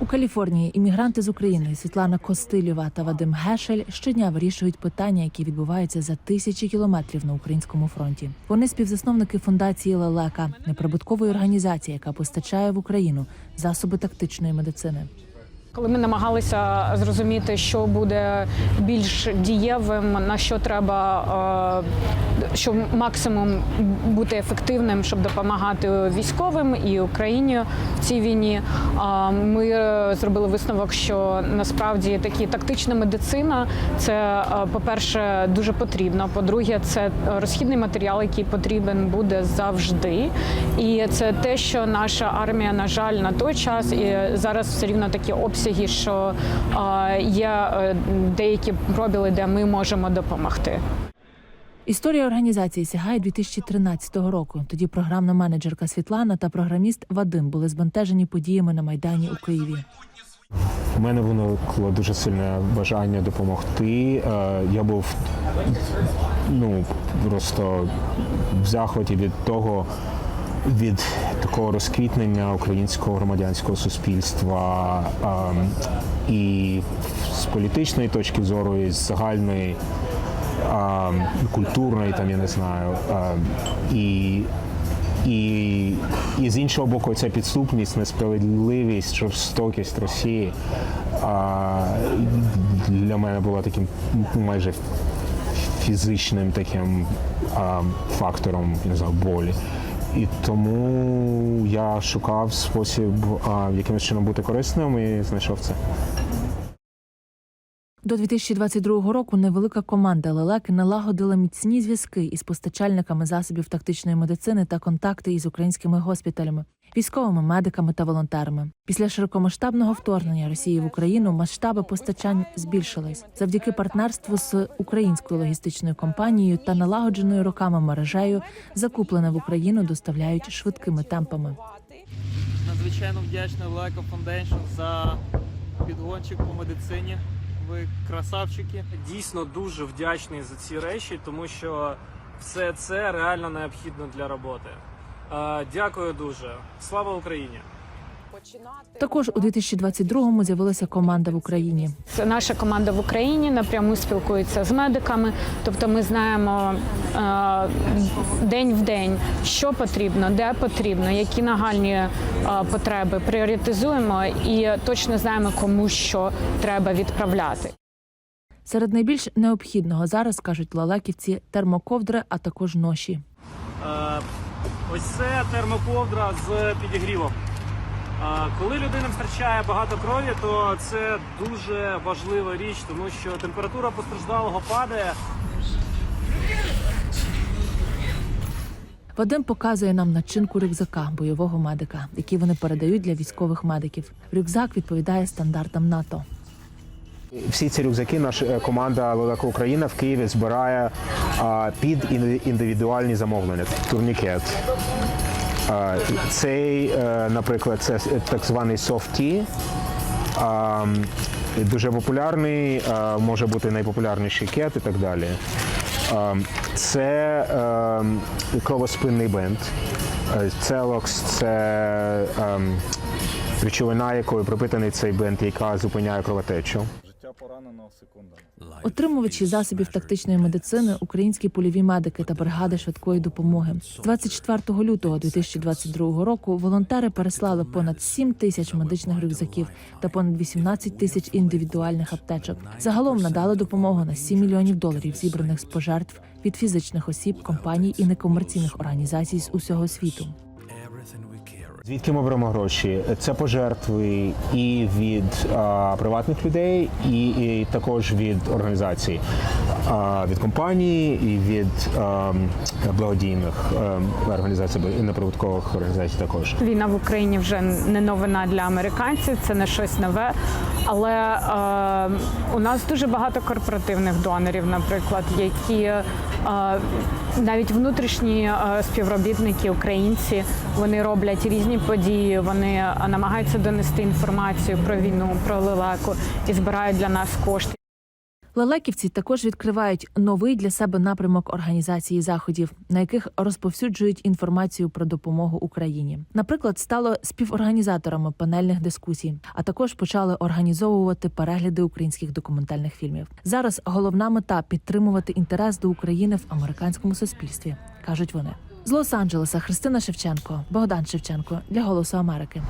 У Каліфорнії іммігранти з України Світлана Костильова та Вадим Гешель щодня вирішують питання, які відбуваються за тисячі кілометрів на українському фронті. Вони співзасновники фундації Лелека, неприбуткової організації, яка постачає в Україну засоби тактичної медицини. Коли ми намагалися зрозуміти, що буде більш дієвим, на що треба, е, що максимум бути ефективним, щоб допомагати військовим і Україні в цій війні, е, ми зробили висновок, що насправді такі тактична медицина це, е, по-перше, дуже потрібно. По-друге, це розхідний матеріал, який потрібен буде завжди. І це те, що наша армія, на жаль, на той час і зараз все рівно такі обсяги, що е, є е, деякі пробіли, де ми можемо допомогти. Історія організації сягає 2013 року. Тоді програмна менеджерка Світлана та програміст Вадим були збентежені подіями на майдані у Києві. У мене виникло дуже сильне бажання допомогти. Е, Я був ну просто в захваті від того, від такого розквітнення українського громадянського суспільства ем, і з політичної точки зору, і з загальної ем, культурної, там я не знаю. ем, І і, і з іншого боку, ця підступність, несправедливість, жорстокість Росії а, для мене була таким майже фізичним таким а, фактором не знаю, болі. І тому я шукав спосіб якимось чином бути корисним і знайшов це. До 2022 року невелика команда лелеки налагодила міцні зв'язки із постачальниками засобів тактичної медицини та контакти із українськими госпіталями, військовими медиками та волонтерами. Після широкомасштабного вторгнення Росії в Україну масштаби постачань збільшились завдяки партнерству з українською логістичною компанією та налагодженою роками мережею. Закуплене в Україну доставляють швидкими темпами. Надзвичайно вдячний Лайко Foundation за підгончик по медицині. Ви красавчики. Дійсно дуже вдячний за ці речі, тому що все це реально необхідно для роботи. Е, Дякую дуже. Слава Україні! Також у 2022-му з'явилася команда в Україні. Наша команда в Україні напряму спілкується з медиками. Тобто, ми знаємо е, день в день, що потрібно, де потрібно, які нагальні е, потреби пріоритизуємо і точно знаємо, кому що треба відправляти. Серед найбільш необхідного зараз кажуть лалеківці термоковдри, а також ноші. Е, Ось це термоковдра з підігрівом. Коли людина втрачає багато крові, то це дуже важлива річ, тому що температура постраждалого падає. Вадим показує нам начинку рюкзака бойового медика, який вони передають для військових медиків. Рюкзак відповідає стандартам НАТО. Всі ці рюкзаки наша е, команда Велика Україна в Києві збирає під індивідуальні замовлення. Турнікет. Цей, е, наприклад, це так званий м, дуже популярний, може бути найпопулярніший кет і так далі. Це е, кровоспинний. Е, Целокс це ем, речовина, якою пропитаний цей бинт, яка зупиняє кровотечу. Життя пораненого секундами. Отримувачі засобів тактичної медицини, українські польові медики та бригади швидкої допомоги. З 24 лютого 2022 року волонтери переслали понад 7 тисяч медичних рюкзаків та понад 18 тисяч індивідуальних аптечок. Загалом надали допомогу на 7 мільйонів доларів, зібраних з пожертв від фізичних осіб, компаній і некомерційних організацій з усього світу. Звідки ми беремо гроші? Це пожертви і від а, приватних людей, і, і також від організацій, а, від компаній і від а, благодійних а, організацій, неприбуткових організацій також. Війна в Україні вже не новина для американців, це не щось нове. Але е, у нас дуже багато корпоративних донорів, наприклад, які е, навіть внутрішні е, співробітники, українці, вони роблять різні події, вони е, намагаються донести інформацію про війну, про лелеку і збирають для нас кошти. Лелеківці також відкривають новий для себе напрямок організації заходів, на яких розповсюджують інформацію про допомогу Україні. Наприклад, стало співорганізаторами панельних дискусій, а також почали організовувати перегляди українських документальних фільмів. Зараз головна мета підтримувати інтерес до України в американському суспільстві, кажуть вони. З Лос-Анджелеса Христина Шевченко, Богдан Шевченко для Голосу Америки.